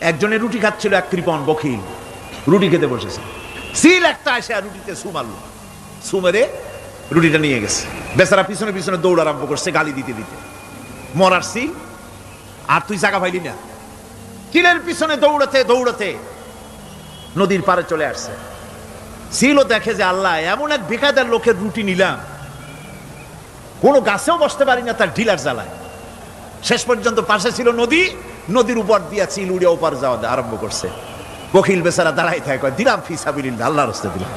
একজনে রুটি খাচ্ছিল এক কৃপন বখিল। রুটি খেতে বসেছে। সিল একটা এসে আর রুটিতে সু মারলো। সু মেরে রুটিটা নিয়ে গেছে। বেচারা পিছনে পিছনে দৌড় আরম্ভ করছে গালি দিতে দিতে। মরার সিল। আর তুই জায়গা পাইলি না। কিলের পিছনে দৌড়াতে দৌড়াতে নদীর পারে চলে আসছে। সিলও দেখে যে আল্লাহ, এমন এক বেকায়দার লোকের রুটি নিলাম। কোনো গাছেও বসতে পারি না তার ঢিলার জ্বালায়। শেষ পর্যন্ত পাশে ছিল নদী নদীর উপর দিয়া চিল উড়িয়া ওপার যাওয়া আরম্ভ করছে। বকিল বেচারা দাঁড়াই থাকে দিলাম ফিসাবিল্লা আল্লাহ রস্তে দিলাম।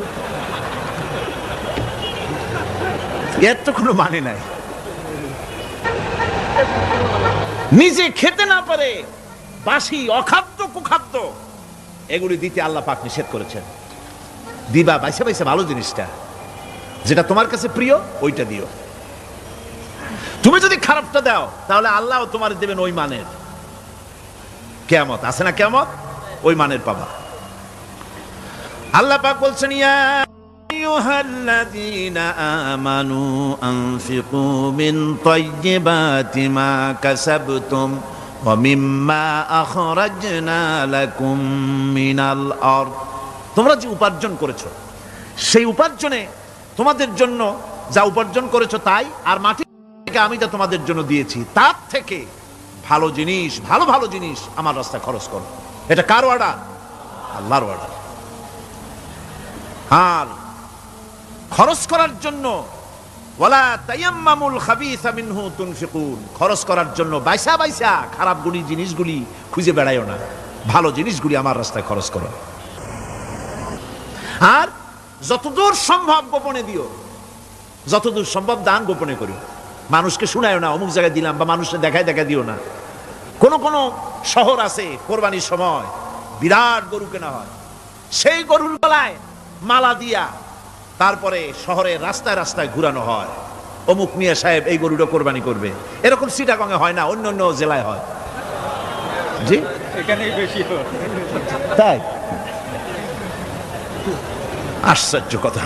এর তো কোনো মানে নাই। নিজে খেতে না পারে, বাসি, অখাদ্য, কুখাদ্য, এগুলি দিতে আল্লাহ পাক নিষেধ করেছেন। দিবা, বাইসে বাইসে, ভালো জিনিসটা। যেটা তোমার কাছে প্রিয়, ওইটা দিও। তুমি যদি খারাপটা দাও, তাহলে আল্লাহ তোমার দেবেন ওই মানের। কেয়ামত, আছে না কেয়ামত? ওই মানের পাবা। আল্লাহ পাক বলছেন, ইয়া তোমরা যে উপার্জন করেছ, সেই উপার্জনে তোমাদের জন্য যা উপার্জন করেছ তাই, আর মাটি থেকে আমি যা তোমাদের জন্য দিয়েছি, তার থেকে ভালো জিনিস, ভালো ভালো জিনিস আমার রাস্তায় খরচ করো। এটা কার অর্ডার আল্লাহর অর্ডার আর খরচ করার জন্য, ওয়ালা তায়াম্মামুল খাবিসা মিনহু তুনফিকুন। খরচ করার জন্য বাইসা বাইসা খারাপ গুলি জিনিসগুলি খুঁজে বেড়াইও না। ভালো জিনিসগুলি আমার রাস্তায় খরচ করো। আর যতদূর সম্ভব গোপনে দিও। যতদূর সম্ভব দান গোপনে করি মানুষকে শুনায়ও না অমুক জায়গায় দিলাম বা মানুষকে দেখায় দেখা দিও না। কোন কোন শহর আছে কোরবানির সময় বিরাট গরু কেনা হয়। সেই গরুর গলায় মালা দিয়া তারপরে শহরে রাস্তায় রাস্তায় ঘুরানো হয়। অমুক মিয়া সাহেব এই গরুটা কোরবানি করবে। এরকম সিটাগঙ্গে হয় না অন্য অন্য জেলায় হয়। জি? এখানেই বেশি তাই? আশ্চর্য কথা।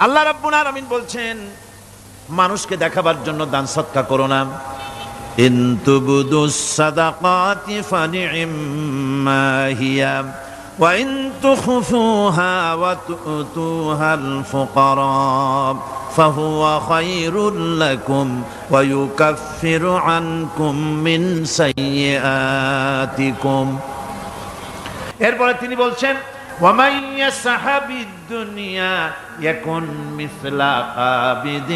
আল্লাহ রাব্বুল আলামিন বলছেন মানুষকে দেখাবার জন্য দান সৎকা করো না ইন তুবদুস সাদাকাতি ফানি'ম্মা হিয়া ওয়া ইন তুখফুহা ওয়া তু'তুহা الفقراء فهو خير لكم ويكفر عنكم من سيئاتكم এরপরে তিনি বলছেন ومن يسحب الدنيا يكن مثل قابد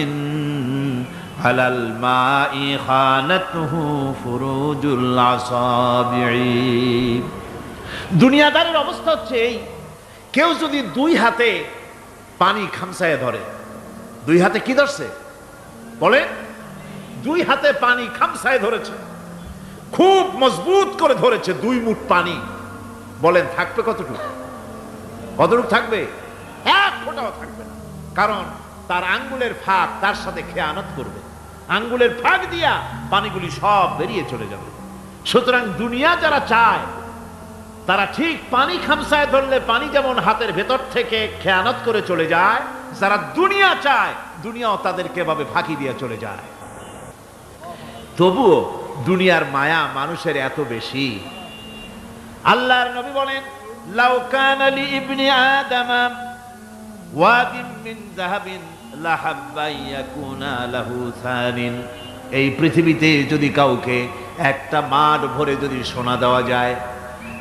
على الماء خانته فروج الأصابع দুনিয়াদারের অবস্থা হচ্ছে এই কেউ যদি দুই হাতে পানি খামসায় ধরে দুই হাতে কি ধরছে বলে দুই হাতে পানি খামসায় ধরেছে খুব মজবুত করে ধরেছে দুই মুঠ পানি বলেন থাকবে কতটুকু কতটুকু থাকবে এক ফোঁটাও থাকবে না। কারণ তার আঙ্গুলের ফাঁক তার সাথে খেয়ানত করবে। আঙ্গুলের ফাঁক দিয়া পানিগুলি সব বেরিয়ে চলে যাবে। সুতরাং দুনিয়া যারা চায়, তারা ঠিক পানি খামসায় ধরলে পানি যেমন হাতের ভেতর থেকে খেয়ানত করে চলে যায়, যারা দুনিয়া চায়, দুনিয়াও তাদেরকে এভাবে ফাঁকি দিয়ে চলে যায়। তবুও দুনিয়ার মায়া মানুষের এত বেশি। আল্লাহর নবী বলেন, লাউ কানা লি ইবনি আদম এই পৃথিবীতে যদি কাউকে একটা মাঠ ভরে যদি সোনা দেওয়া যায়,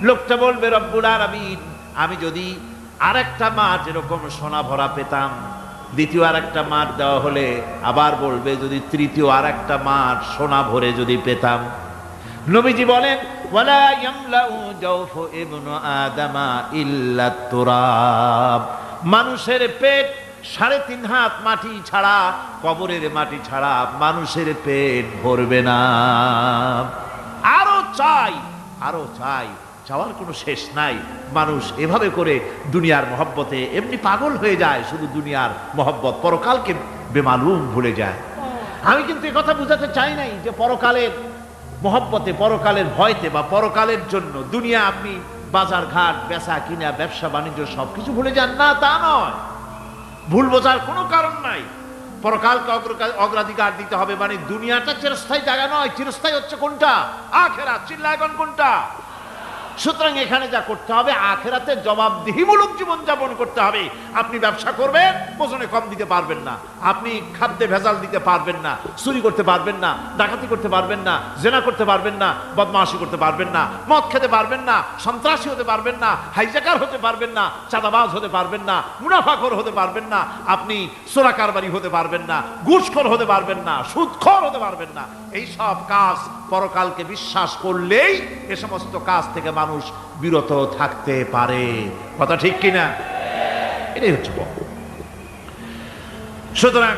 লোকটা বলবে, রব্বুল আলামিন, আমি যদি আরেকটা মাঠ এরকম সোনা ভরা পেতাম, দ্বিতীয় আরেকটা মাঠ দেওয়া হলে আবার বলবে, যদি তৃতীয় আরেকটা মাঠ সোনা ভরে যদি পেতাম। নবীজি বলেন, ওয়ালা ইয়ামলাউ জাওফু ইবনু আদামা ইল্লা তুরাব। মানুষের পেট সাড়ে তিন হাত মাটি ছাড়া, কবরের মাটি ছাড়া মানুষের পেট ভরবে না। আরও চাই আরও চাই, চাওয়ার কোনো শেষ নাই। মানুষ এভাবে করে দুনিয়ার মহব্বতে এমনি পাগল হয়ে যায়, শুধু দুনিয়ার মহব্বত। পরকালকে বেমালুম ভুলে যায়। আমি কিন্তু কথা বুঝাতে চাই নাই যে পরকালের মহব্বতে, পরকালের ভয়তে বা পরকালের জন্য দুনিয়া আপনি বাজার ঘাট বেচা কিনা, ব্যবসা, বাণিজ্য, সবকিছু ভুলে যান। না, তা নয়। ভুল বোঝার কোনো কারণ নাই। পরকালকে অগ্রাধিকার দিতে হবে মানে দুনিয়াটা চিরস্থায়ী জায়গা নয়। চিরস্থায়ী হচ্ছে কোনটা? আখেরা চিল্লা এখন কোনটা? সুতরাং এখানে যা করতে হবে আখেরাতে জবাবদিহিমূলক জীবন যাপন করতে হবে আপনি ব্যবসা করবেন ওজনে কম দিতে পারবেন না আপনি খাদ্যে ভেজাল দিতে পারবেন না চুরি করতে পারবেন না ডাকাতি করতে পারবেন না জেনা করতে পারবেন না বদমাশি করতে পারবেন না মদ খেতে পারবেন না সন্ত্রাসী হতে পারবেন না হাইজাকার হতে পারবেন না চাঁদাবাজ হতে পারবেন না মুনাফাখর হতে পারবেন না আপনি চোরাকারবারি হতে পারবেন না ঘুষখোর হতে পারবেন না সুদখোর হতে পারবেন না এই সব কাজ পরকালকে বিশ্বাস করলেই এ সমস্ত কাজ থেকে মানুষ বিরত থাকতে পারে। কথা ঠিক কিনা? এটাই হচ্ছে সুতরাং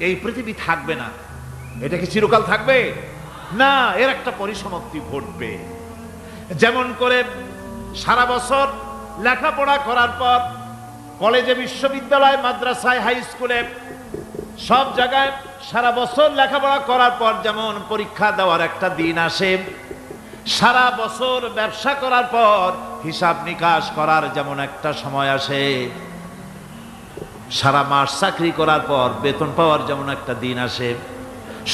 এই পৃথিবী থাকবে না। এটা কি চিরকাল থাকবে? না, এর একটা পরিসমাপ্তি ঘটবে। যেমন করে সারা বছর লেখাপড়া করার পর কলেজে, বিশ্ববিদ্যালয়, মাদ্রাসায়, হাই স্কুলে সব জায়গায় সারা বছর লেখাপড়া করার পর যেমন পরীক্ষা দেওয়ার একটা দিন আসে, সারা বছর ব্যবসা করার পর হিসাব নিকাশ করার যেমন একটা সময় আসে, সারা মাস চাকরি করার পর বেতন পাওয়ার যেমন একটা দিন আসে,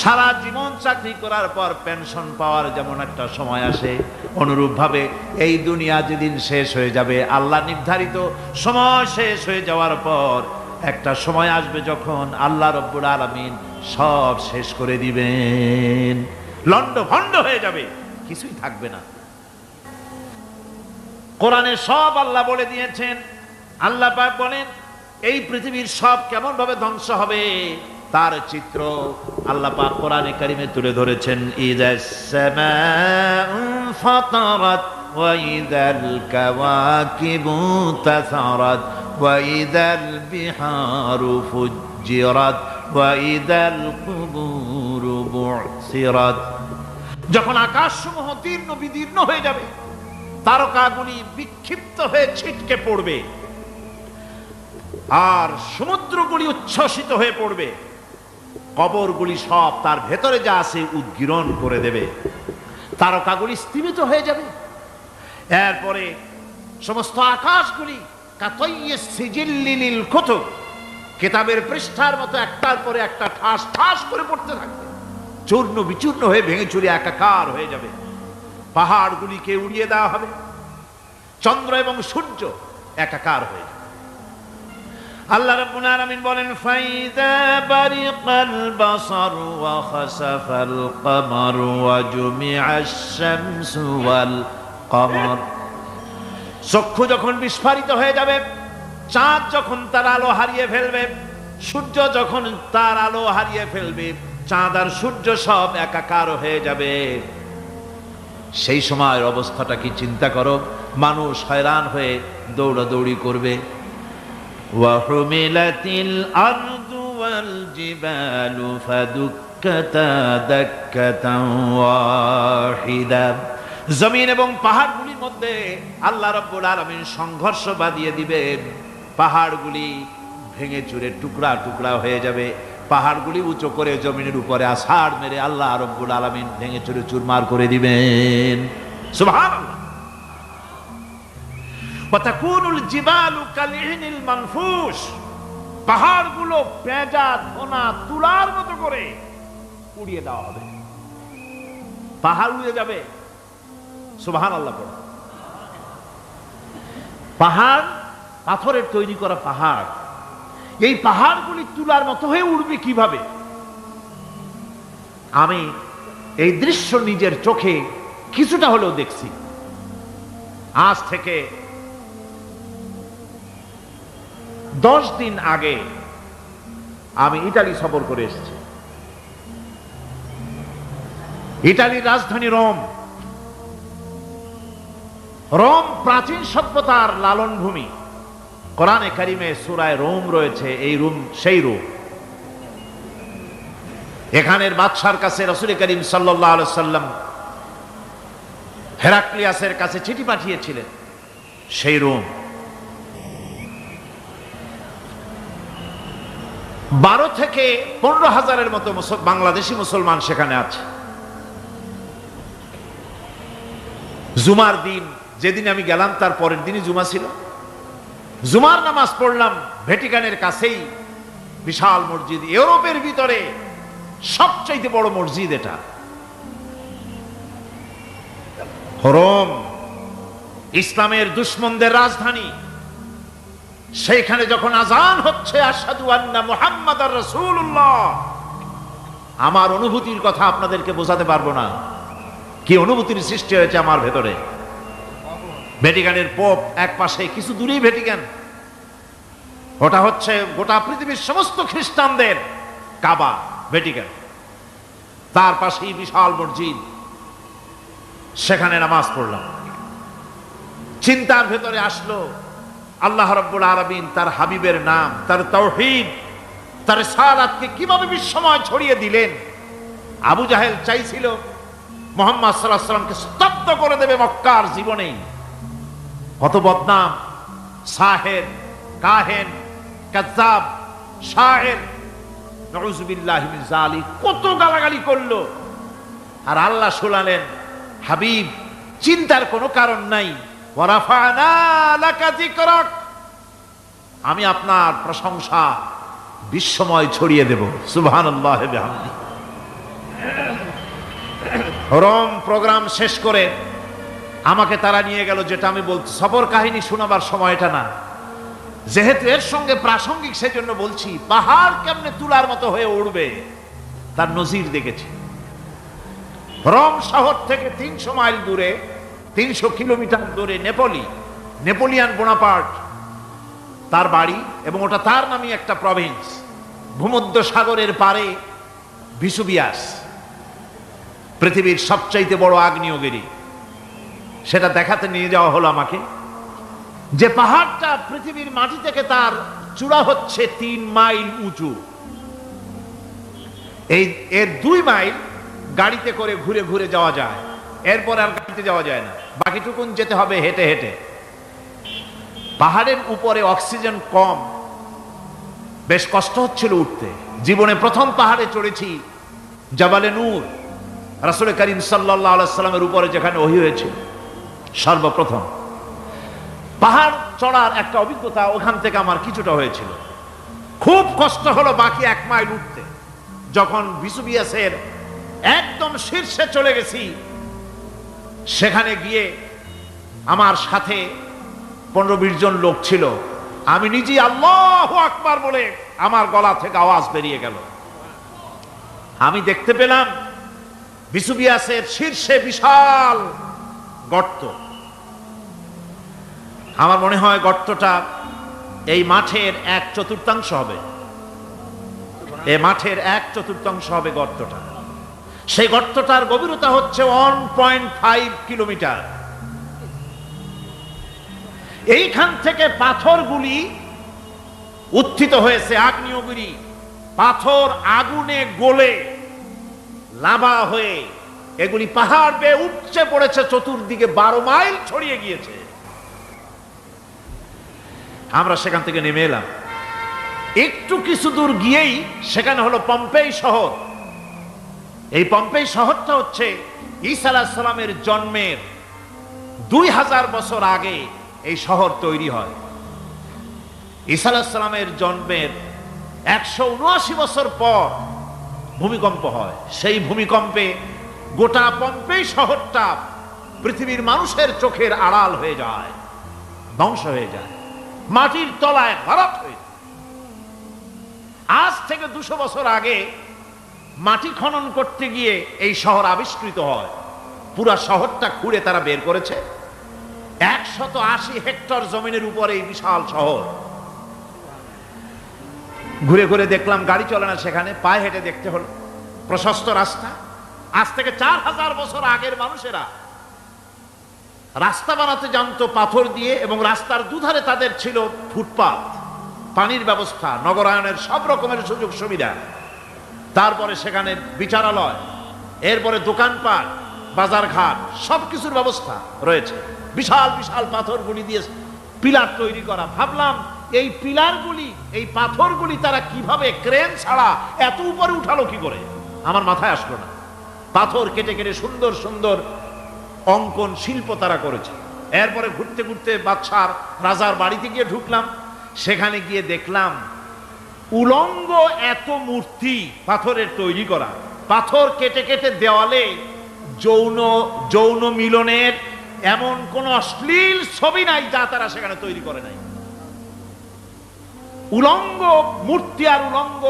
সারা জীবন চাকরি করার পর পেনশন পাওয়ার যেমন একটা সময় আসে। অনুরূপভাবে এই দুনিয়া যেদিন শেষ হয়ে যাবে, আল্লাহ নির্ধারিত সময় শেষ হয়ে যাওয়ার পর একটা সময় আসবে যখন আল্লাহ রব্বুল আলমিন সব শেষ করে দিবেন। লন্ড ভন্ড হয়ে যাবে, কিছুই থাকবে না। কোরআনে সব আল্লাহ বলে দিয়েছেন। আল্লাহ পাক বলেন, এই পৃথিবীর সব কেমন ভাবে ধ্বংস হবে তার চিত্র আল্লাহ পাক কোরআনে কারিমে তুলে ধরেছেন। সামাউ ফাতারাত وإذا الكواكب انتثرت وإذا البحار فجرت وإذا القبور بعثرت যখন আকাশসমূহ দীর্ণ বিদীর্ণ হয়ে যাবে তারকাগুলি বিক্ষিপ্ত হয়ে ছিটকে পড়বে আর সমুদ্রগুলি উচ্ছ্বসিত হয়ে পড়বে কবরগুলি সব তার ভেতরে যা আছে উদ্গীরণ করে দেবে তারকাগুলি স্থিমিত হয়ে যাবে এরপরে সমস্ত আকাশগুলি কেতাবের পৃষ্ঠার মতো একটার পরে একটা ঠাস ঠাস করে পড়তে থাকবে। চূর্ণ বিচূর্ণ হয়ে ভেঙে চুরে একাকার হয়ে যাবে। পাহাড়গুলিকে উড়িয়ে দেওয়া হবে। চন্দ্র এবং সূর্য একাকার হয়ে যাবে। আল্লাহ রাব্বুল আলামিন বলেন, ফাইদা বারিকাল বাসার ওয়া খাসাফাল কমার ওয়া জুমিআশ শামসু ওয়াল কমর চক্ষু যখন বিস্ফারিত হয়ে যাবে, চাঁদ যখন তার আলো হারিয়ে ফেলবে, সূর্য যখন তার আলো হারিয়ে ফেলবে, চাঁদ আর সূর্য সব একাকার হয়ে যাবে। সেই সময়ের অবস্থাটা কি চিন্তা করো, মানুষ হয়রান হয়ে দৌড়াদৌড়ি করবে। ওয়াহুমিলাতিল আরদু ওয়াল জমিন এবং পাহাড়গুলির মধ্যে আল্লাহ রব্বুল আলমিন সংঘর্ষ বাঁধিয়ে দিবেন। পাহাড়গুলি ভেঙে চুরে টুকরা টুকরা হয়ে যাবে। পাহাড়গুলি উঁচু করে জমিনের উপরে আষাঢ় মেরে আল্লাহ রব্বুল আলমিন ভেঙে চুরে চুরমার করে দিবেন। মানফুস। পাহাড়গুলো পেঁজা, ধোনা, তুলার মতো করে উড়িয়ে দেওয়া হবে। পাহাড় উড়ে যাবে। সুবহান আল্লাহ পড়ে। পাহাড়, পাথরের তৈরি করা পাহাড়। এই পাহাড়গুলি তুলার মতো হয়ে উড়বে কীভাবে? আমি এই দৃশ্য নিজের চোখে কিছুটা হলেও দেখছি। আজ থেকে দশ দিন আগে আমি ইটালি সফর করে এসেছি। ইটালির রাজধানী রোম। রোম প্রাচীন সভ্যতার লালন ভূমি। কোরআনে কারিমে সুরায় রোম রয়েছে এই রুম, সেই রোম। এখানের বাদশার কাছে রসুল করিম সাল্লাহ সাল্লাম হেরাক্লিয়াসের কাছে চিঠি পাঠিয়েছিলেন, সেই রোম। বারো থেকে পনেরো হাজারের মতো বাংলাদেশি মুসলমান সেখানে আছে। জুমার দিন যেদিন আমি গেলাম, তার পরের দিনই জুমা ছিল। জুমার নামাজ পড়লাম ভ্যাটিকানের কাছেই, বিশাল মসজিদ। ইউরোপের ভিতরে সবচাইতে বড় মসজিদ এটা। রোম ইসলামের দুশ্মনদের রাজধানী। সেইখানে যখন আজান হচ্ছে আসাদু আন্না মুহাম্মদ রসুল্লাহ আমার অনুভূতির কথা আপনাদেরকে বোঝাতে পারব না। কি অনুভূতির সৃষ্টি হয়েছে আমার ভেতরে? ভ্যাটিকানের পোপ এক পাশে, কিছু দূরেই ভ্যাটিকান। ওটা হচ্ছে গোটা পৃথিবীর সমস্ত খ্রিস্টানদের কাবা, ভ্যাটিকান। তার পাশেই বিশাল মসজিদ। সেখানে নামাজ পড়লাম। চিন্তার ভেতরে আসলো, আল্লাহ রব্বুল আরবিন তার হাবিবের নাম, তার তৌহিদ তার সালাতকে কীভাবে বিশ্বময় ছড়িয়ে দিলেন। আবু জাহেল চাইছিল, মোহাম্মদ সাল্লাহ সাল্লামকে স্তব্ধ করে দেবে মক্কার জীবনেই। কত বদনাম, সাহের, কাহেন কাজাব শাহের কত গালাগালি করল। আর আল্লাহ শোনালেন, হাবিব, চিন্তার কোনো কারণ নাই। আমি আপনার প্রশংসা বিশ্বময় ছড়িয়ে দেব। বিহামদি। রম প্রোগ্রাম শেষ করে আমাকে তারা নিয়ে গেল, যেটা আমি বলছি। সফর কাহিনী শোনাবার সময় এটা না। যেহেতু এর সঙ্গে প্রাসঙ্গিক সেজন্য বলছি, পাহাড় কেমনে তুলার মতো হয়ে উঠবে তার নজির দেখেছি। রোম শহর থেকে তিনশো মাইল দূরে, তিনশো কিলোমিটার দূরে নেপোলি, নেপোলিয়ান বোনাপার্ট, তার বাড়ি, এবং ওটা তার নামই একটা প্রভিন্স ভূমধ্য সাগরের পারে ভিসুবিয়াস পৃথিবীর সবচাইতে বড় আগ্নেয়গিরি। সেটা দেখাতে নিয়ে যাওয়া হলো আমাকে। যে পাহাড়টা পৃথিবীর মাটি থেকে তার চূড়া হচ্ছে তিন মাইল উঁচু। এই, এর দুই মাইল গাড়িতে করে ঘুরে ঘুরে যাওয়া যায়। এরপর আর গাড়িতে যাওয়া যায় না। বাকিটুকুন যেতে হবে হেঁটে হেঁটে। পাহাড়ের উপরে অক্সিজেন কম। বেশ কষ্ট হচ্ছিল উঠতে। জীবনে প্রথম পাহাড়ে চড়েছি জাবালে নূর। রাসুল করিম সাল্লাহ সাল্লামের উপরে যেখানে ওহি হয়েছে সর্বপ্রথম। পাহাড় চড়ার একটা অভিজ্ঞতা ওখান থেকে আমার কিছুটা হয়েছিল। খুব কষ্ট হলো বাকি এক মাইল উঠতে। যখন বিসুবিয়াসের একদম শীর্ষে চলে গেছি, সেখানে গিয়ে আমার সাথে পনেরো বিশ জন লোক ছিল। আমি নিজেই আল্লাহ আকবার বলে আমার গলা থেকে আওয়াজ বেরিয়ে গেল। আমি দেখতে পেলাম বিসুবিয়াসের শীর্ষে বিশাল গর্ত। আমার মনে হয় গর্তটা এই মাঠের এক চতুর্থাংশ হবে। এ মাঠের এক চতুর্থাংশ হবে গর্তটা। সেই গর্তটার গভীরতা হচ্ছে ওয়ান পয়েন্ট ফাইভ কিলোমিটার। এইখান থেকে পাথরগুলি উত্থিত হয়েছে আগ্নেয়গিরি। পাথর আগুনে গলে লাভা হয়ে এগুলি পাহাড় বেয়ে উপচে পড়েছে, চতুর্দিকে বারো মাইল ছড়িয়ে গিয়েছে। আমরা সেখান থেকে নেমে এলাম। একটু কিছু দূর গিয়েই সেখানে হলো পম্পেই শহর। এই পম্পেই শহরটা হচ্ছে ঈসা সালামের জন্মের দুই হাজার বছর আগে এই শহর তৈরি হয়। ঈসা সালামের জন্মের একশো উনআশি বছর পর ভূমিকম্প হয়। সেই ভূমিকম্পে গোটা পম্পেই শহরটা পৃথিবীর মানুষের চোখের আড়াল হয়ে যায়, ধ্বংস হয়ে যায়, মাটির তলায় ভারত হয়ে আজ থেকে দুশো বছর আগে মাটি খনন করতে গিয়ে এই শহর আবিষ্কৃত হয়। পুরা শহরটা খুঁড়ে তারা বের করেছে। একশত আশি হেক্টর জমিনের উপরে এই বিশাল শহর। ঘুরে ঘুরে দেখলাম গাড়ি চলে না সেখানে, পায়ে হেঁটে দেখতে হলো। প্রশস্ত রাস্তা আজ থেকে চার হাজার বছর আগের মানুষেরা রাস্তা বানাতে জানতো, পাথর দিয়ে এবং রাস্তার দুধারে তাদের ছিল ফুটপাত, পানির ব্যবস্থা, নগরায়নের সব রকমের সুযোগ সুবিধা। তারপরে সেখানে বিচারালয়, এরপরে দোকানপাট বাজার ঘাট সবকিছুর ব্যবস্থা রয়েছে। বিশাল বিশাল পাথরগুলি দিয়ে পিলার তৈরি করা। ভাবলাম, এই পিলারগুলি, এই পাথরগুলি তারা কীভাবে ক্রেন ছাড়া এত উপরে উঠালো কি করে? আমার মাথায় আসলো না। পাথর কেটে কেটে সুন্দর সুন্দর অঙ্কন শিল্প তারা করেছে। এরপরে ঘুরতে ঘুরতে বাদশার রাজার বাড়িতে গিয়ে ঢুকলাম। সেখানে গিয়ে দেখলাম, উলঙ্গ এত মূর্তি পাথরের তৈরি করা। পাথর কেটে কেটে দেওয়ালে যৌন যৌন মিলনের এমন কোন অশ্লীল ছবি নাই যা তারা সেখানে তৈরি করে নাই। উলঙ্গ মূর্তি আর উলঙ্গ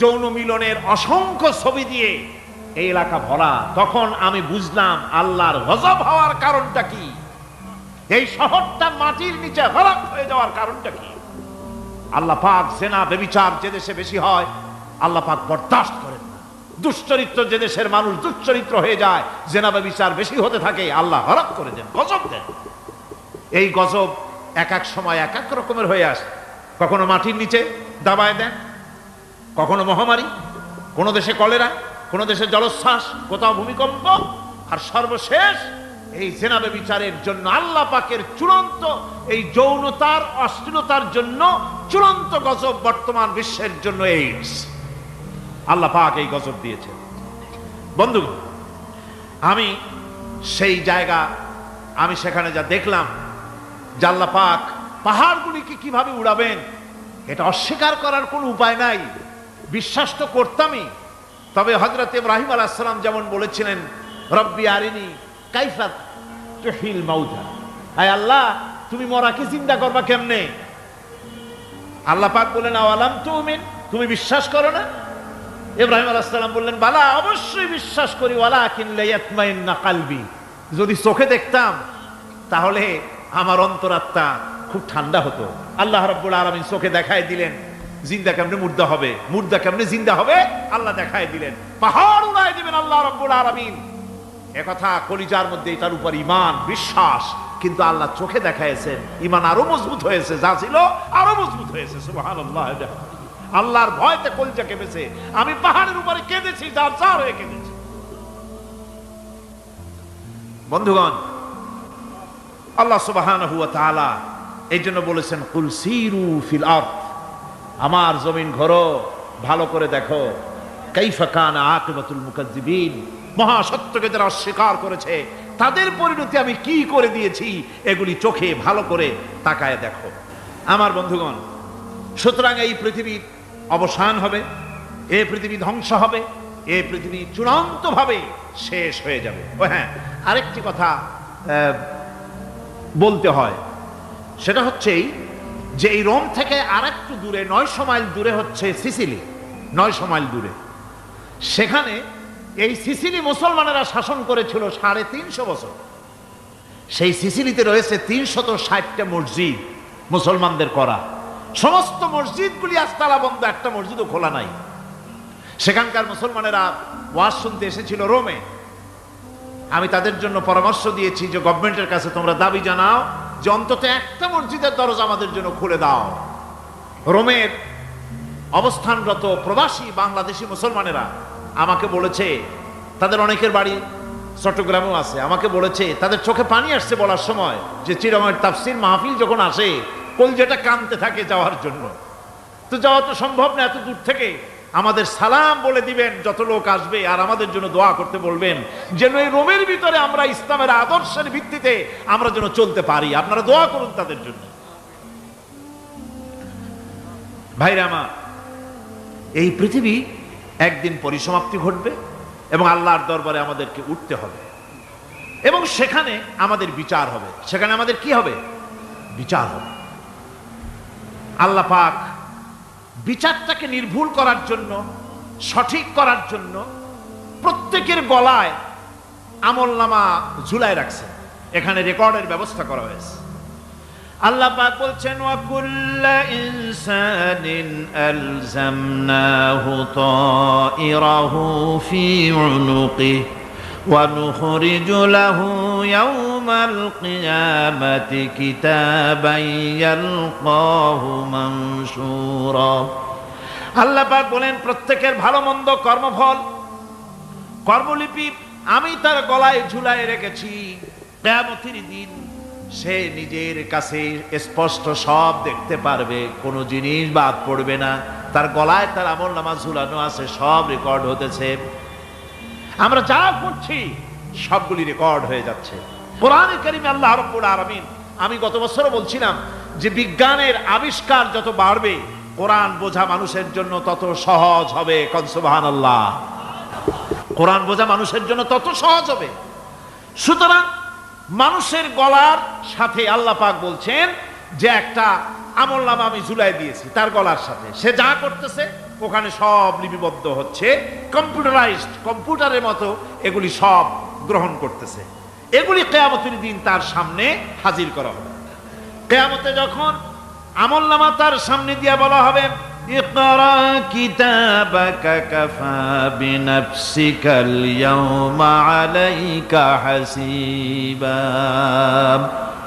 যৌন মিলনের অসংখ্য ছবি দিয়ে এই এলাকা ভরা, তখন আমি বুঝলাম আল্লাহর গজব হওয়ার কারণটা কি। এই শহরটা মাটির নিচে হরক হয়ে যাওয়ার কারণটা কি। আল্লাহ পাক সেনা বেবিচার যে দেশে বেশি হয়, আল্লাহ পাক বরদাস্ত করেন না। দুশ্চরিত্র যে দেশের মানুষ দুশ্চরিত্র হয়ে যায়, জেনা, বেবিচার বেশি হতে থাকে, আল্লাহ হরক করে দেন, গজব দেন। এই গজব এক এক সময় এক এক রকমের হয়ে আসে। কখনো মাটির নিচে দাবায় দেন, কখনো মহামারী, কোনো দেশে কলেরা কোনো দেশে জলোচ্ছ্বাস, কোথাও ভূমিকম্প, আর সর্বশেষ এই জেনাবে বিচারের জন্য আল্লাহ পাকের চূড়ান্ত এই যৌনতার, অশ্লীলতার জন্য চূড়ান্ত গজব বর্তমান বিশ্বের জন্য এইডস আল্লাহ পাক এই গজব দিয়েছেন। বন্ধুগণ, আমি সেই জায়গা, আমি সেখানে যা দেখলাম জাল্লা পাক পাহাড়গুলিকে কীভাবে উড়াবেন, এটা অস্বীকার করার কোনো উপায় নাই। বিশ্বাস তো করতামই তবে হজরত ইব্রাহিম আলাহাম যেমন বলেছিলেন, রব্বি আরিনি কাইফাত তুহিল মাউতা। আয় আল্লাহ, তুমি মরাকে চিন্তা করবা কেমনে? আল্লাহ পাক বলেন আওয়ালাম তুমিন? তুমি বিশ্বাস করো না? ইব্রাহিম আলাহাম বললেন, বালা, অবশ্যই বিশ্বাস করি ওয়ালা কিনলে না কালবি। যদি চোখে দেখতাম, তাহলে আমার অন্তরাত্মা খুব ঠান্ডা হতো। আল্লাহ রব্বুল আলমিন চোখে দেখায় দিলেন জিন্দা কেমনে মুর্দা হবে? মুর্দা কেমনে জিন্দা হবে? আল্লাহ দেখায় দিলেন। পাহাড় উড়ায় দিবেন আল্লাহ রব্বুল আলমিন। একথা কলিজার মধ্যে তার উপর ইমান বিশ্বাস, কিন্তু আল্লাহ চোখে দেখাইছেন ইমান আরও মজবুত হয়েছে, যা ছিল আরও মজবুত হয়েছে সুবাহান আল্লাহর ভয়তে কলিজা কেঁপেছে। আমি পাহাড়ের উপরে কেঁদেছি, যার চার হয়ে কেঁদেছি। বন্ধুগণ, আল্লাহ সুবাহান হুয়া তাআলা এই জন্য বলেছেন, কুল সিরু ফিল আরদ। আমার জমিন ঘরো, ভালো করে দেখো। কাইফা কান আকিবাতুল মুকাজ্জিবিন মহাসত্যকে যারা অস্বীকার করেছে, তাদের পরিণতি আমি কি করে দিয়েছি, এগুলি চোখে ভালো করে তাকায় দেখো। আমার বন্ধুগণ, সুতরাং এই পৃথিবীর অবসান হবে, এ পৃথিবী ধ্বংস হবে, এ পৃথিবী চূড়ান্তভাবে শেষ হয়ে যাবে। ও হ্যাঁ আরেকটি কথা বলতে হয়। সেটা হচ্ছেই যে এই রোম থেকে আর একটু দূরে নয়শো মাইল দূরে হচ্ছে সিসিলি নয়শো মাইল দূরে। সেখানে এই সিসিলি মুসলমানেরা শাসন করেছিল সাড়ে তিনশো বছর। সেই সিসিলিতে রয়েছে তিনশত ষাটটা মসজিদ মুসলমানদের করা। সমস্ত মসজিদগুলি আজ তালা বন্ধ, একটা মসজিদও খোলা নাই। সেখানকার মুসলমানেরা ওয়াজ শুনতে এসেছিল রোমে। আমি তাদের জন্য পরামর্শ দিয়েছি যে, গভর্নমেন্টের কাছে তোমরা দাবি জানাও যে অন্তত একটা মসজিদের দরজা আমাদের জন্য খুলে দাও। রোমের অবস্থানরত প্রবাসী বাংলাদেশি মুসলমানেরা আমাকে বলেছে, তাদের অনেকের বাড়ি চট্টগ্রামেও আছে, আমাকে বলেছে, তাদের চোখে পানি আসছে বলার সময় যে চিরময়ের তাফসির মাহফিল যখন আসে, কলজেটা কানতে থাকে যাওয়ার জন্য। তো যাওয়া তো সম্ভব না, এত দূর থেকে আমাদের সালাম বলে দিবেন, যত লোক আসবে আর আমাদের জন্য দোয়া করতে বলবেন, যেন এই রোমের ভিতরে আমরা ইসলামের আদর্শের ভিত্তিতে আমরা যেন চলতে পারি। আপনারা দোয়া করুন তাদের জন্য। ভাইরা আমার, এই পৃথিবী একদিন পরিসমাপ্তি ঘটবে এবং আল্লাহর দরবারে আমাদেরকে উঠতে হবে। এবং সেখানে আমাদের বিচার হবে। সেখানে আমাদের কি হবে? বিচার হবে। আল্লাহ পাক বিচারটাকে নির্ভুল করার জন্য, সঠিক করার জন্য প্রত্যেকের গলায় আমল নামা ঝুলাই রাখছে। এখানে রেকর্ডের ব্যবস্থা করা হয়েছে। আল্লাহ পাক বলছেন ওয়াকুল্লা ইনসানিন আলজামনাহু তায়রাহু ফি উনুকি ওয়া নুখরিজু লাহু ইয়াউম القيامة كتابا يلقاه منشورا আল্লাহ পাক বলেন প্রত্যেকের ভালো মন্দ কর্মফল কর্মলিপি আমি তার গলায় ঝুলায় রেখেছি কেয়ামতের দিন সে নিজের কাছে স্পষ্ট সব দেখতে পারবে কোনো জিনিস বাদ পড়বে না তার গলায় তার আমল নামা ঝুলানো আছে সব রেকর্ড হতেছে আমরা যা করছি সবগুলি রেকর্ড হয়ে যাচ্ছে কোরআনে কারিমে আল্লাহ রব্বুল আলামিন, আমি গত বছরও বলছিলাম যে বিজ্ঞানের আবিষ্কার যত বাড়বে, কোরআন বোঝা মানুষের জন্য তত সহজ হবে কনসুবাহান আল্লাহ কোরআন বোঝা মানুষের জন্য তত সহজ হবে। সুতরাং মানুষের গলার সাথে আল্লাহ পাক বলছেন যে একটা আমল নামা আমি ঝুলাই দিয়েছি, তার গলার সাথে। সে যা করতেছে, ওখানে সব লিপিবদ্ধ হচ্ছে, কম্পিউটারাইজড, কম্পিউটারের মতো এগুলি সব গ্রহণ করতেছে। এগুলি কেয়ামতের দিন তার সামনে হাজির করা হবে। কেয়ামতে যখন আমল নামা তার সামনে দিয়া বলা হবে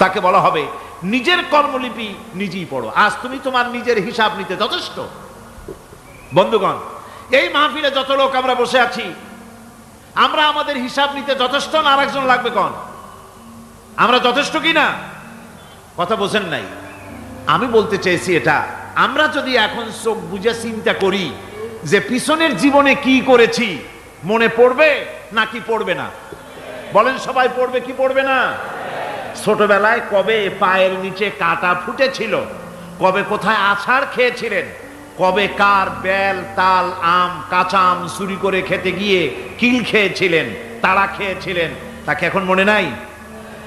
তাকে বলা হবে, নিজের কর্মলিপি নিজেই পড়ো। আজ তুমি তোমার নিজের হিসাব নিতে যথেষ্ট। বন্ধুগণ, এই মাহফিলে যত লোক আমরা বসে আছি আমরা আমাদের হিসাব নিতে যথেষ্ট না আরেকজন লাগবে কন? আমরা যথেষ্ট কি না? কথা বোঝেন নাই। আমি বলতে চেয়েছি এটা, আমরা যদি এখন চোখ বুঝে চিন্তা করি যে পিছনের জীবনে কি করেছি, মনে পড়বে নাকি পড়বে না? বলেন সবাই পড়বে কি পড়বে না? ছোটবেলায় কবে পায়ের নিচে কাটা ফুটেছিল, কবে কোথায় আছাড় খেয়েছিলেন কবে কার বেল, তাল, আম, কাঁচা আম চুরি করে খেতে গিয়ে কিল খেয়েছিলেন তারা খেয়েছিলেন, তাকে এখন মনে নাই?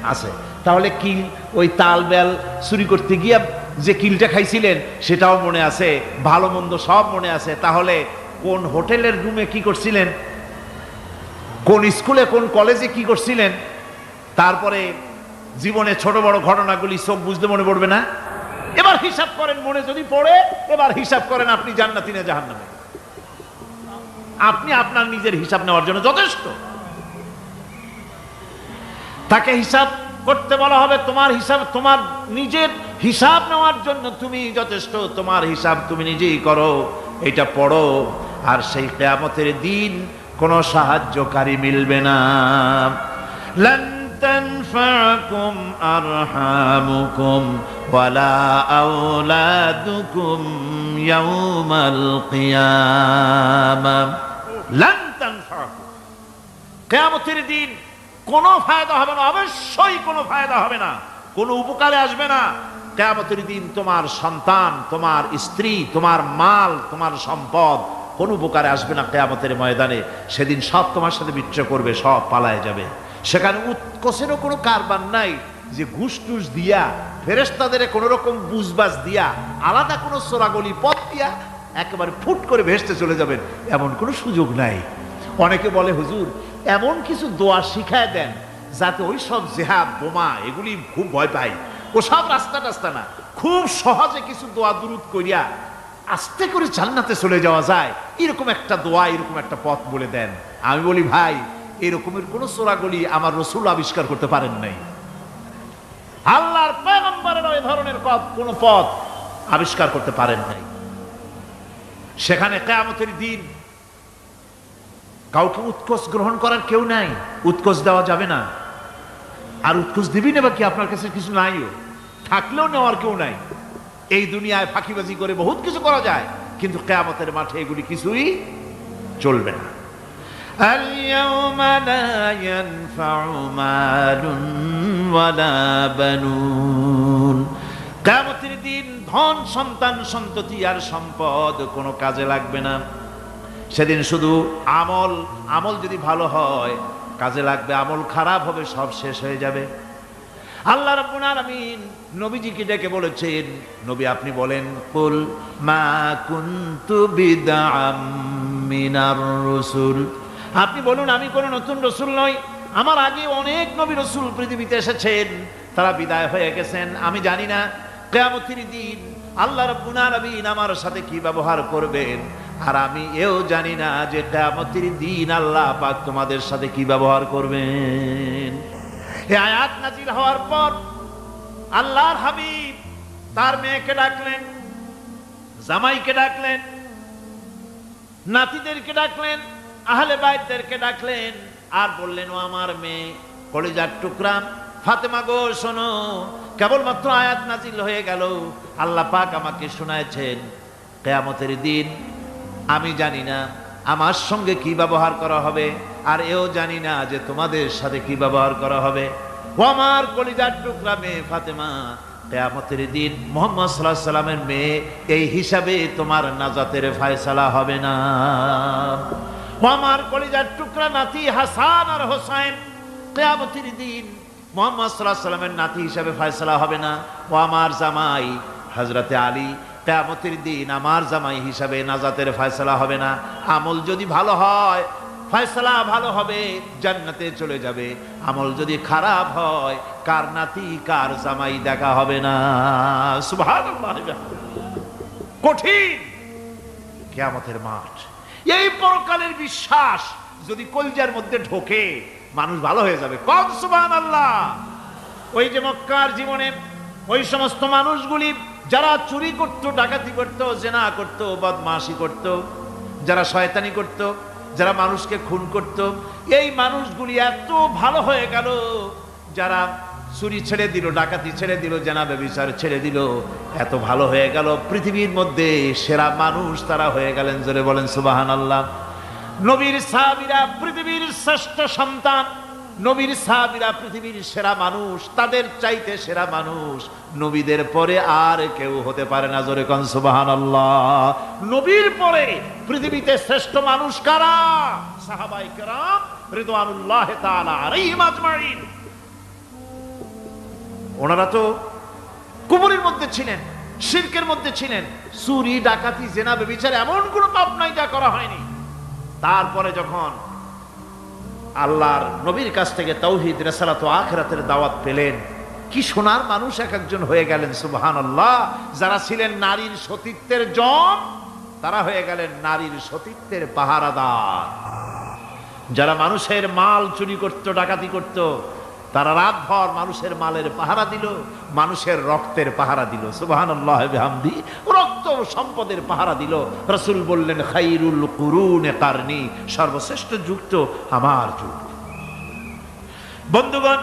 আছে। তাহলে কিল, ওই তাল, বেল চুরি করতে গিয়ে যে কিলটা খাইছিলেন, সেটাও মনে আছে, ভালো মন্দ সব মনে আছে। তাহলে কোন হোটেলের রুমে কি করছিলেন? কোন স্কুলে, কোন কলেজে কি করছিলেন? তারপরে জীবনে ছোট বড় ঘটনাগুলি সব বুঝতে মনে পড়বে না? এবার হিসাব করেন, মনে যদি পড়ে, এবার হিসাব করেন আপনি জান্নাতি না জাহান্নামে। আপনি আপনার নিজের হিসাব নেওয়ার জন্য যথেষ্ট। তাকে হিসাব করতে বলা হবে, তোমার হিসাব, তোমার নিজের হিসাব নেওয়ার জন্য তুমি যথেষ্ট, তোমার হিসাব তুমি নিজেই করো, এটা পড়ো, আর সেই কেয়ামতের দিন কোনো সাহায্যকারী মিলবে না। لن تنفعكم أرحامكم ولا أولادكم يوم القيامة لن تنفعكم কেয়ামতের দিন কোনো ফায়দা হবে না অবশ্যই কোনো ফায়দা হবে না কোনো উপকারে আসবে না কেয়ামতের দিন তোমার সন্তান তোমার স্ত্রী তোমার মাল তোমার সম্পদ কোন উপকারে আসবে না কেয়ামতের ময়দানে সেদিন সব তোমার সাথে বিচ্ছয় করবে সব পালায় যাবে সেখানে উৎকোষেরও কোনো কারবার নাই যে ঘুষ টুস দিয়া ফেরেস্তাদের কোনো রকম বুঝবাজ দিয়া, আলাদা কোনো সোরাগলি পথ দিয়া একেবারে ফুট করে ভেসতে চলে যাবেন, এমন কোনো সুযোগ নাই। অনেকে বলে, হুজুর, এমন কিছু দোয়া শিখায় দেন যাতে ওই সব জেহা বোমা এগুলি খুব ভয় পাই ও সব রাস্তা টাস্তা না। খুব সহজে কিছু দোয়া দুরুদ করিয়া আস্তে করে জান্নাতে চলে যাওয়া যায়। এরকম একটা দোয়া, এরকম একটা পথ বলে দেন। আমি বলি, ভাই এরকমের কোন সোরাগলি আমার রসুল আবিষ্কার করতে পারেন নাই। আল্লাহর পয়গম্বরের ওই ধরনের পথ, কোন পথ আবিষ্কার করতে পারেন নাই। সেখানে কেয়ামতের দিন কাউকে উৎকোষ গ্রহণ করার কেউ নাই, উৎকোষ দেওয়া যাবে না। আর উৎকোষ দিবি না কি আপনার কাছে কিছু নাইও? থাকলেও নেওয়ার কেউ নাই। এই দুনিয়ায় ফাঁকিবাজি করে বহুত কিছু করা যায়, কিন্তু কেয়ামতের মাঠে এগুলি কিছুই চলবে না। اليوم لا ينفع مال ولا بنون কেয়ামতের দিন ধন সন্তান সন্ততি আর সম্পদ কোনো কাজে লাগবে না সেদিন শুধু আমল আমল যদি ভালো হয় কাজে লাগবে আমল খারাপ হবে সব শেষ হয়ে যাবে আল্লাহ রাব্বুল আলামিন নবীজিকে ডেকে বলেছেন নবী আপনি বলেন কুল মা কুনতু বিদআম মিনার রাসূল আপনি বলুন, আমি কোনো নতুন রসুল নই। আমার আগে অনেক নবী রসুল পৃথিবীতে এসেছেন। তারা বিদায় হয়ে গেছেন। আমি জানি না, কেয়ামতির দিন আল্লাহ রাব্বুল আলামিন আমার সাথে কি ব্যবহার করবেন। আর আমি এও জানি না যে কেয়ামতির দিন আল্লাহ পাক তোমাদের সাথে কি ব্যবহার করবেন। এই আয়াত নাজিল হওয়ার পর আল্লাহর হাবিব তার মেয়েকে ডাকলেন, জামাইকে ডাকলেন, নাতিদেরকে ডাকলেন আহলে বাইতদেরকে ডাকলেন আর বললেন, ও আমার মেয়ে, কলিজার টুকরা। ফাতেমা গো, শোনো, কেবলমাত্র আয়াত নাজিল হয়ে গেল। আল্লাহ পাক আমাকে শোনায়ছেন, কেয়ামতের দিন আমি জানি না আমার সঙ্গে কি ব্যবহার করা হবে, আর এও জানি না যে তোমাদের সাথে কি ব্যবহার করা হবে। ও আমার কলিজার টুকরা মেয়ে ফাতেমা, কেয়ামতের দিন মোহাম্মদ সাল্লাহ সাল্লামের মেয়ে, এই হিসাবে তোমার নাজাতের ফায়সালা হবে না। ও আমার কলিজার টুকরা নাতি হাসান আর হোসাইন কেয়ামতের দিন মোহাম্মদ সাল্লাহ সাল্লামের নাতি হিসাবে ফয়সলা হবে না। ও আমার জামাই হজরতে আলী, কেয়ামতের দিন আমার জামাই হিসাবে নাজাতের ফয়সলা হবে না। আমল যদি ভালো হয়, ফয়সলা ভালো হবে, জান্নাতে চলে যাবে। আমল যদি খারাপ হয়, কার নাতি, কার জামাই দেখা হবে না। সুবহানাল্লাহ কঠিন। কেয়ামতের মাঠ। এই পরকালের বিশ্বাস যদি কলজার মধ্যে ঢোকে, মানুষ ভালো হয়ে যাবে। কম সুবহানাল্লাহ। ওই যে মক্কার জীবনে ওই সমস্ত মানুষগুলি যারা চুরি করত, ডাকাতি করত, জেনা করত, বদমাশি করত, যারা শয়তানি করত, যারা মানুষকে খুন করত, এই মানুষগুলি এত ভালো হয়ে গেল, যারা চুরি ছেড়ে দিল, ডাকাতি ছেড়ে দিল জেনা ব্যবিচার ছেড়ে দিল। এত ভালো হয়ে গেল পৃথিবীর মধ্যে, সেরা মানুষ তারা হয়ে গেলেন, জোরে বলেন সুবাহান আল্লাহ নবীর সাহাবিরা পৃথিবীর শ্রেষ্ঠ সন্তান, নবীর সাহাবিরা পৃথিবীর সেরা মানুষ, তাদের চাইতে সেরা মানুষ, নবীদের পরে আর কেউ হতে পারে না, জোরে কন সুবাহান আল্লাহ নবীর পরে পৃথিবীতে শ্রেষ্ঠ মানুষ কারা? সাহাবাই কেরাম রিদওয়ানুল্লাহ তাআলা আলাইহিম আজমাইন। ওনারা তো কুবুরের মধ্যে ছিলেন, শিরকের মধ্যে ছিলেন। চুরি, ডাকাতি, জেনা বিচার এমন কোনো পাপ নাই যা করা হয়নি। তারপরে যখন আল্লাহর নবীর কাছ থেকে তৌহিদ রেসালাত আখরাতের দাওয়াত পেলেন, কি সোনার মানুষ এক একজন হয়ে গেলেন সুবহান আল্লাহ যারা ছিলেন নারীর সতীত্বের জম, তারা হয়ে গেলেন নারীর সতীত্বের পাহারাদার। যারা মানুষের মাল চুরি করত, ডাকাতি করত তারা রাতভর মানুষের মালের পাহারা দিল, মানুষের রক্তের পাহারা দিল। সুবাহান রক্ত সম্পদের পাহারা দিল। রসুল বললেন, খাইরুল কুরুন কারনি সর্বশ্রেষ্ঠ যুক্ত আমার যুগ। বন্ধুগণ,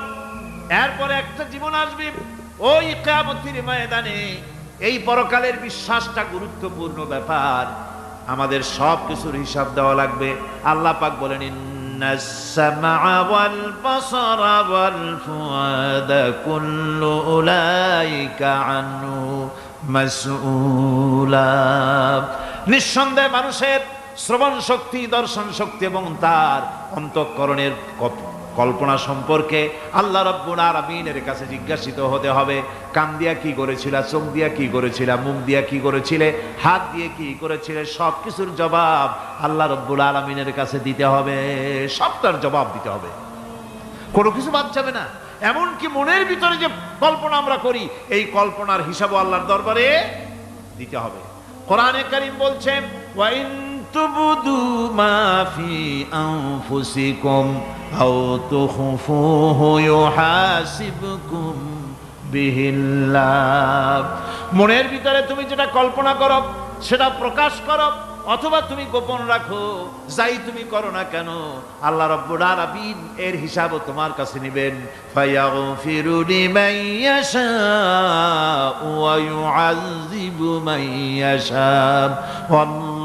এরপরে একটা জীবন আসবে, ওই কেয়ামতির ময়দানে। এই পরকালের বিশ্বাসটা গুরুত্বপূর্ণ ব্যাপার। আমাদের সব কিছুর হিসাব দেওয়া লাগবে। আল্লাহ পাক বলেন ইন্না السمع والبصر والفؤاد كل أولئك عنه مسؤولا নিঃসন্দেহে মানুষের শ্রবণ শক্তি দর্শন শক্তি এবং তার অন্তঃকরণের কপ- কল্পনা সম্পর্কে আল্লাহ রব্বুল আলামিনের কাছে জিজ্ঞাসিত হতে হবে, কান দিয়া কি করেছিল, চোখ দিয়া কি করেছিল, মুখ দিয়া কি করেছিলে, হাত দিয়ে কি করেছিলে সব কিছুর জবাব আল্লাহ রব্বুল আলমিনের কাছে দিতে হবে, সবটার জবাব দিতে হবে। কোনো কিছু বাদ যাবে না। এমনকি মনের ভিতরে যে কল্পনা আমরা করি, এই কল্পনার হিসাবও আল্লাহর দরবারে দিতে হবে। কোরআনে কারিম বলছেন ওয়াইন তুবদু মা ফি আনফুসিকুম আও তুখফুহু ইউহাসিবকুম বিহিল্লাহ মনের ভিতরে তুমি যেটা কল্পনা করো, সেটা প্রকাশ করো, অথবা তুমি গোপন রাখো, যাই তুমি করো না কেন, আল্লাহ রব্বুল আলামিন এর হিসাবও তোমার কাছে নেবেন। ফায়াগফিরু লিমান ইয়াশাউ ওয়া ইউআযযিবু মান ইয়াশাউ।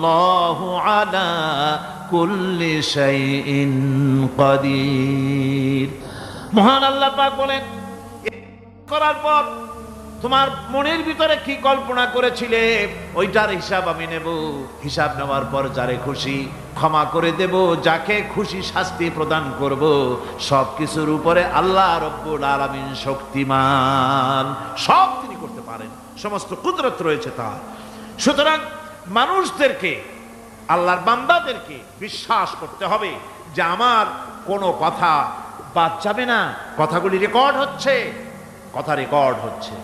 ওয়াল্লাহু আলা কুল্লি শাইইন মহান আল্লাহ পাক বলেন করার পর তোমার মনের ভিতরে কি কল্পনা করেছিলে? ওইটার হিসাব আমি নেব। হিসাব নেওয়ার পর যারে খুশি ক্ষমা করে দেব, যাকে খুশি শাস্তি প্রদান করব সব কিছুর উপরে আল্লাহ রব্বুল আলামিন শক্তিমান। সব তিনি করতে পারেন, সমস্ত কুদরত রয়েছে তার। সুতরাং মানুষদেরকে, আল্লাহর বান্দাদেরকে বিশ্বাস করতে হবে যে আমার কোনো কথা বাদ যাবে না। কথাগুলি রেকর্ড হচ্ছে, কথা রেকর্ড হচ্ছে।